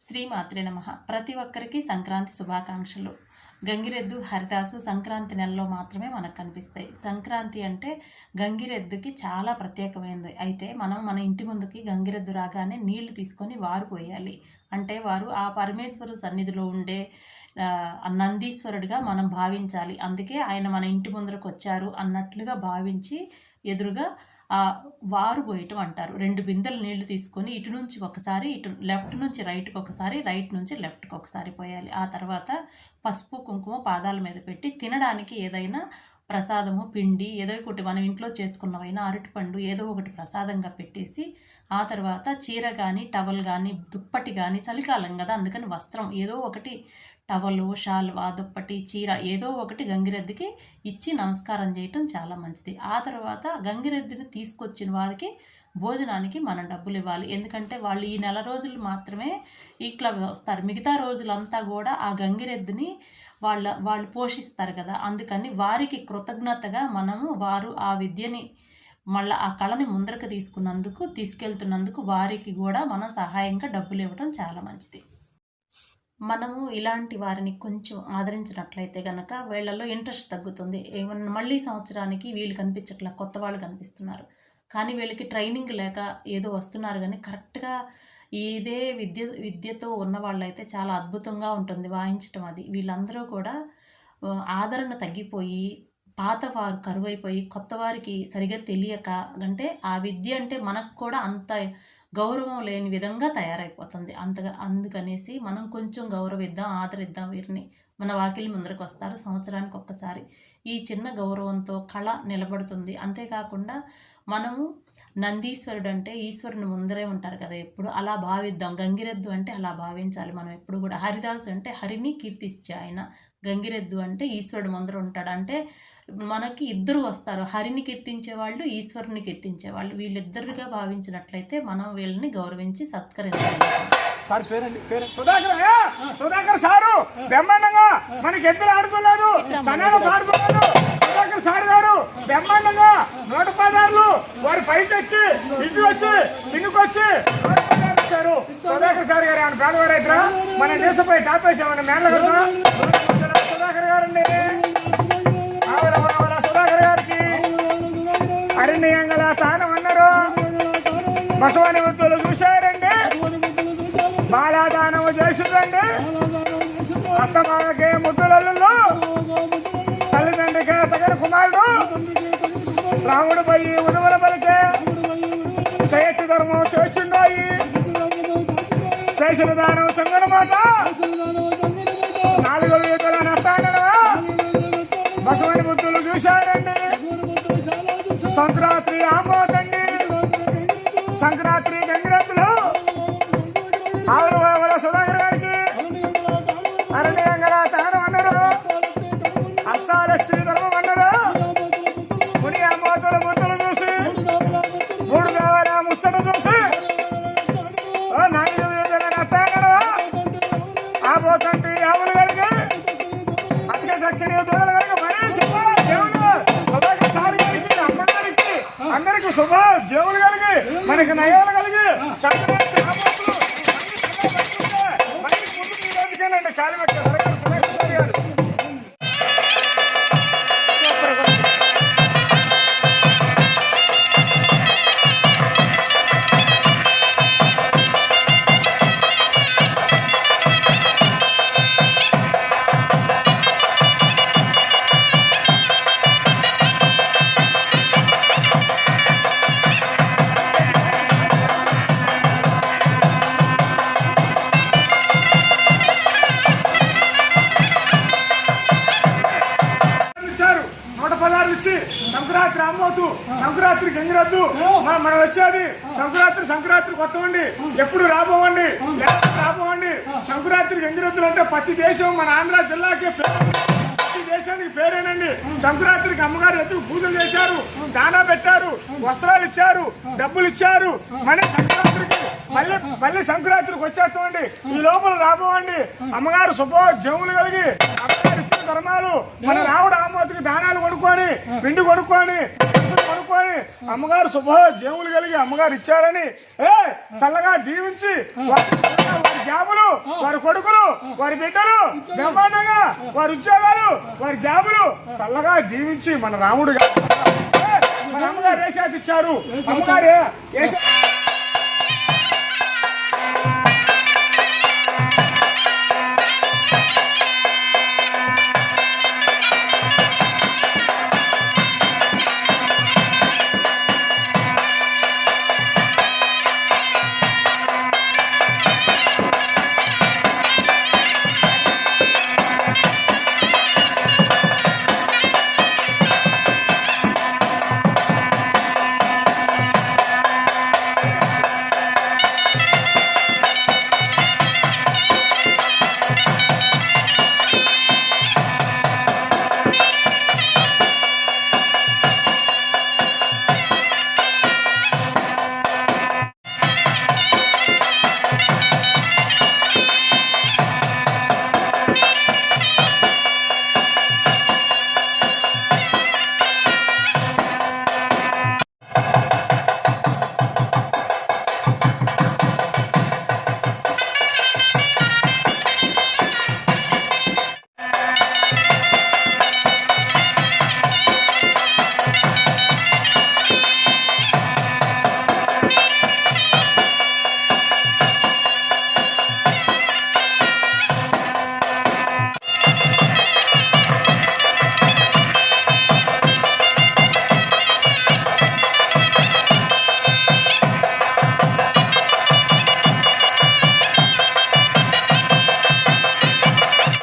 శ్రీమాతృ నమ. ప్రతి ఒక్కరికి సంక్రాంతి శుభాకాంక్షలు. గంగిరెద్దు హరిదాసు సంక్రాంతి నెలలో మాత్రమే మనకు కనిపిస్తాయి. సంక్రాంతి అంటే గంగిరెద్దుకి చాలా ప్రత్యేకమైనది. అయితే మనం మన ఇంటి ముందుకి గంగిరెద్దు రాగానే నీళ్ళు తీసుకొని వారు పోయాలి. అంటే వారు ఆ పరమేశ్వరు సన్నిధిలో ఉండే నందీశ్వరుడిగా మనం భావించాలి. అందుకే ఆయన మన ఇంటి ముందరకు వచ్చారు అన్నట్లుగా భావించి ఎదురుగా వారు పోయటం అంటారు. రెండు బిందెలు నీళ్ళు తీసుకొని ఇటు నుంచి ఒకసారి ఇటు లెఫ్ట్ నుంచి రైట్కి ఒకసారి రైట్ నుంచి లెఫ్ట్కి ఒకసారి పోయాలి. ఆ తర్వాత పసుపు కుంకుమ పాదాల మీద పెట్టి తినడానికి ఏదైనా ప్రసాదము పిండి ఏదో ఒకటి మనం ఇంట్లో చేసుకున్నవైనా అరటిపండు ఏదో ఒకటి ప్రసాదంగా పెట్టేసి ఆ తర్వాత చీర కానీ టవల్ కానీ దుప్పటి కానీ చలికాలం కదా అందుకని వస్త్రం ఏదో ఒకటి టవలు షాల్వా దుప్పటి చీర ఏదో ఒకటి గంగిరెద్దుకి ఇచ్చి నమస్కారం చేయటం చాలా మంచిది. ఆ తర్వాత గంగిరెద్దుని తీసుకొచ్చిన వారికి భోజనానికి మనం డబ్బులు ఇవ్వాలి. ఎందుకంటే వాళ్ళు ఈ నెల రోజులు మాత్రమే ఇట్లా వస్తారు. మిగతా రోజులంతా కూడా ఆ గంగిరెద్దుని వాళ్ళ వాళ్ళు పోషిస్తారు కదా. అందుకని వారికి కృతజ్ఞతగా మనము వారు ఆ విద్యని మళ్ళీ ఆ కళని ముందరకు తీసుకున్నందుకు తీసుకెళ్తున్నందుకు వారికి కూడా మనం సహాయంగా డబ్బులు ఇవ్వడం చాలా మంచిది. మనము ఇలాంటి వారిని కొంచెం ఆదరించినట్లయితే కనుక వీళ్ళలో ఇంట్రెస్ట్ తగ్గుతుంది. ఏమన్నా మళ్ళీ సంవత్సరానికి వీళ్ళు కనిపించట్లా కొత్త వాళ్ళు కనిపిస్తున్నారు. కానీ వీళ్ళకి ట్రైనింగ్ లేక ఏదో వస్తున్నారు కానీ కరెక్ట్గా ఇదే విద్య విద్యతో ఉన్న వాళ్ళైతే చాలా అద్భుతంగా ఉంటుంది. వాయించటం అది. వీళ్ళందరూ కూడా ఆదరణ తగ్గిపోయి పాత వారు కరువైపోయి కొత్తవారికి సరిగా తెలియక అంటే ఆ విద్య అంటే మనకు కూడా అంత గౌరవం లేని విధంగా తయారైపోతుంది. అంతగా అందుకనేసి మనం కొంచెం గౌరవిద్దాం ఆదరిద్దాం వీరిని. మన వాకిలి ముందరకు వస్తారు. సంవత్సరానికి ఒక్కసారి ఈ చిన్న గౌరవంతో కళ నిలబడుతుంది. అంతేకాకుండా మనము నందీశ్వరుడు అంటే ఈశ్వరుని ముందరే ఉంటారు కదా ఎప్పుడు. అలా భావిద్దాం. గంగిరెద్దు అంటే అలా భావించాలి మనం ఎప్పుడు కూడా. హరిదాసు అంటే హరిని కీర్తిస్తే ఆయన. గంగిరెద్దు అంటే ఈశ్వరుడు ముందర ఉంటాడు. అంటే మనకి ఇద్దరు వస్తారు. హరిని కీర్తించే వాళ్ళు ఈశ్వరుని కీర్తించే వాళ్ళు. వీళ్ళిద్దరుగా భావించినట్లయితే మనం వీళ్ళని గౌరవించి సత్కరించాలి. సార్ పేరండి పేరు సుధాకర్! సుధాకర్ సారు! బ్రహ్మాండంగా మనకి ఎద్దులు ఆడుతున్నారు. పాడుతున్నారు. సుధాకర్ సార్ గారు బ్రహ్మాండంగా నూట పదార్లు వారి పైకి ఎక్కి ఇంటికి వచ్చి ఇచ్చారు. సుధాకర్ సార్ గారు పేదవారు అయితే మన దేశంపై టాపేసామని మేళ్ళ కదా గారండి సుధాకర్ గారికి. అరణ్యంగల స్థానం అన్నారు. బసవని వృత్తులు చూశారండి. బాలాదానం చేసిందండి అత్త అత్తమామకే ముద్దులలో తల్లిదండ్రికే తగిన కుమారుడు. రాముడు పోయి ఉనుమల పలికే. చైత్య ధర్మం చేర్చుండోయి చేసిన దానం చంగన మాట సంక్రాంతి మనకి నయాలు కలిగి సంక్రాంతి గంగిరద్దు మన- మనం వచ్చేది సంక్రాంతి సంక్రాంతి కొత్తవండి. ఎప్పుడు రాబోవండి? రాబోవండి? సంక్రాంతి గంగిరద్దులు అంటే ప్రతి దేశం మన ఆంధ్ర జిల్లాకే దేశానికి పేరేనండి. సంక్రాంతికి అమ్మగారు ఎత్తుకు పూజలు చేశారు దానా పెట్టారు వస్త్రాలు ఇచ్చారు డబ్బులు ఇచ్చారు. మళ్ళీ సంక్రాంతికి మళ్ళీ మళ్ళీ సంక్రాంతికి వచ్చేస్తామండి. ఈ లోపల రాబోవండి. అమ్మగారు శుభ జములు కలిగి అమ్మగారు ఇచ్చిన ధర్మాలు మన రావుడు ఆమోతికి దానాలు కొనుక్కొని పిండి కొనుక్కొని అమ్మగారు శుభ జేములు కలిగి అమ్మగారు ఇచ్చారని. ఏ చల్లగా దీవించి వారి వారి జాబులు వారి కొడుకులు వారి బిడ్డలు బ్రహ్మాండంగా వారి ఉద్యోగాలు వారి జాబులు చల్లగా దీవించి మన రాముడు గారు. మన అమ్మగారు వేసాది ఇచ్చారు? అమ్మగారు వేసే